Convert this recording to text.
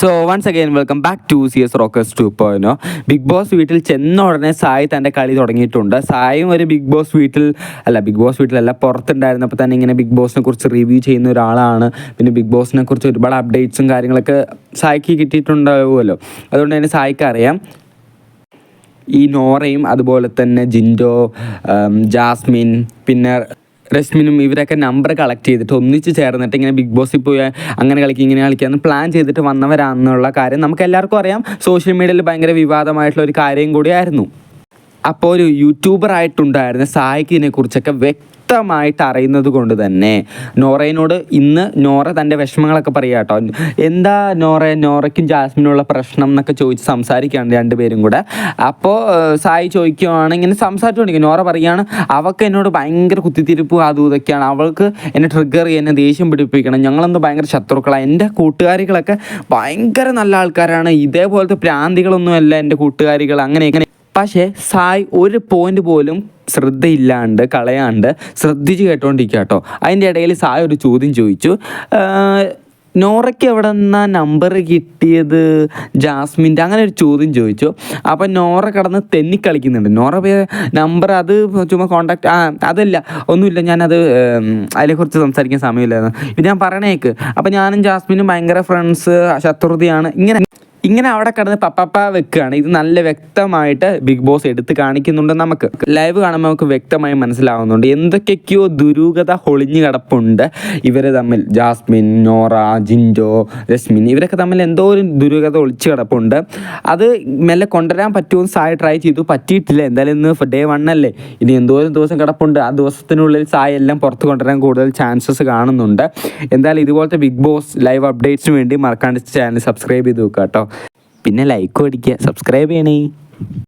So once again welcome back to C S Rockers to പോയിനോ Bigg Boss വീട്ടിൽ ചെന്ന ഉടനെ സായി തന്റെ കളി തുടങ്ങിയിട്ടുണ്ട്. സായും ഒരു ബിഗ് ബോസ് വീട്ടിൽ അല്ല ബിഗ് ബോസ് വീട്ടിലല്ല പുറത്തുണ്ടായിരുന്നപ്പോൾ തന്നെ ഇങ്ങനെ ബിഗ് ബോസിനെ കുറിച്ച് റിവ്യൂ ചെയ്യുന്ന ഒരാളാണ്. പിന്നെ ബിഗ് ബോസിനെ കുറിച്ച് ഒരുപാട് അപ്ഡേറ്റ്സും കാര്യങ്ങളൊക്കെ സായിക്ക് കിട്ടിയിട്ടുണ്ടാവുമല്ലോ. അതുകൊണ്ട് തന്നെ സായിക്ക് അറിയാം. ഈ നോറയും അതുപോലെ തന്നെ ജിൻഡോ ജാസ്മിൻ പിന്നെ രശ്മിനും ഇവരൊക്കെ നമ്പർ കളക്ട് ചെയ്തിട്ട് ഒന്നിച്ച് ചേർന്നിട്ട് ഇങ്ങനെ ബിഗ് ബോസിൽ പോയി അങ്ങനെ കളിക്കുക ഇങ്ങനെ കളിക്കാമെന്ന് പ്ലാൻ ചെയ്തിട്ട് വന്നവരാണെന്നുള്ള കാര്യം നമുക്ക് എല്ലാവർക്കും അറിയാം. സോഷ്യൽ മീഡിയയിൽ ഭയങ്കര വിവാദമായിട്ടുള്ള ഒരു കാര്യം കൂടിയായിരുന്നു. അപ്പോൾ ഒരു യൂട്യൂബർ ആയിട്ടുണ്ടായിരുന്ന സായിക്കിനെ ഇതിനെക്കുറിച്ചൊക്കെ വ്യക്തമായിട്ട് അറിയുന്നത് കൊണ്ട് തന്നെ നോറയിനോട് ഇന്ന് നോറ തന്റെ വിഷമങ്ങളൊക്കെ പറയുക കേട്ടോ. എന്താ നോറ നോറയ്ക്കും ജാസ്മിനുള്ള പ്രശ്നം എന്നൊക്കെ ചോദിച്ച് സംസാരിക്കുകയാണ് രണ്ടുപേരും കൂടെ. അപ്പോൾ സായി ചോദിക്കുകയാണ് ഇങ്ങനെ സംസാരിച്ചുകൊണ്ടിരിക്കും നോറ പറയുകയാണ് അവൾക്ക് എന്നോട് ഭയങ്കര കുത്തിത്തിരിപ്പ് അതും ഇതൊക്കെയാണ്. അവൾക്ക് എന്നെ ട്രിഗർ ചെയ്യാൻ എന്നെ ദേഷ്യം പിടിപ്പിക്കണം. ഞങ്ങളെന്തോ ഭയങ്കര ശത്രുക്കളാണ് എന്റെ കൂട്ടുകാരികളൊക്കെ ഭയങ്കര നല്ല ആൾക്കാരാണ്. ഇതേപോലത്തെ പ്രാന്തികളൊന്നുമല്ല എന്റെ കൂട്ടുകാരികൾ. അങ്ങനെ ഇങ്ങനെ. പക്ഷേ സായ് ഒരു പോയിന്റ് പോലും ശ്രദ്ധയില്ലാണ്ട് കളയാണ്ട് ശ്രദ്ധിച്ച് കേട്ടോണ്ടിരിക്കുക കേട്ടോ അതിന്റെ ഇടയിൽ സായ ഒരു ചോദ്യം ചോദിച്ചു. നോറയ്ക്ക് എവിടെ നിന്നാ നമ്പർ കിട്ടിയത്? ജാസ്മിന്റെ അങ്ങനെ ഒരു ചോദ്യം ചോദിച്ചു. അപ്പം നോറ കടന്ന് തെന്നി കളിക്കുന്നുണ്ട് നോറ നമ്പർ അത് ചുമ്മാ കോണ്ടാക്ട് ആ അതല്ല ഒന്നുമില്ല ഞാനത് അതിനെക്കുറിച്ച് സംസാരിക്കാൻ സമയമില്ലായിരുന്നു. ഇത് ഞാൻ പറയണേക്ക്. അപ്പം ഞാനും ജാസ്മിനും ഭയങ്കര ഫ്രണ്ട്സ് ശത്രുതയാണ് ഇങ്ങനെ ഇങ്ങനെ അവിടെ കിടന്ന് പപ്പപ്പ വെക്കുകയാണ്. ഇത് നല്ല വ്യക്തമായിട്ട് ബിഗ് ബോസ് എടുത്ത് കാണിക്കുന്നുണ്ട് നമുക്ക്. ലൈവ് കാണുമ്പോൾ നമുക്ക് വ്യക്തമായി മനസ്സിലാവുന്നുണ്ട്. എന്തൊക്കെയൊക്കെയോ ദുരൂഹത ഒളിഞ്ഞു കിടപ്പുണ്ട്. ഇവർ തമ്മിൽ ജാസ്മിൻ നോറ ജിൻഡോ രശ്മിൻ ഇവരൊക്കെ തമ്മിൽ എന്തോ ഒരു ദുരൂഹത ഒളിച്ചു കിടപ്പുണ്ട്. അത് മെല്ലെ കൊണ്ടുവരാൻ പറ്റുമെന്ന് സായി ട്രൈ ചെയ്തു. പറ്റിയിട്ടില്ല. എന്തായാലും ഇന്ന് ഡേ വൺ അല്ലേ? ഇനി ഒരു ദിവസം കിടപ്പുണ്ട്. ആ ദിവസത്തിനുള്ളിൽ സായി എല്ലാം പുറത്ത് കൊണ്ടുവരാൻ കൂടുതൽ ചാൻസസ് കാണുന്നുണ്ട്. എന്തായാലും ഇതുപോലത്തെ ബിഗ് ബോസ് ലൈവ് അപ്ഡേറ്റ്സിന് വേണ്ടി മറക്കാണ്ട് ചാനൽ സബ്സ്ക്രൈബ് ചെയ്ത് വെക്കുക കേട്ടോ. പിന്നെ ലൈക്കും അടിക്കുക സബ്സ്ക്രൈബ് ചെയ്യണേ.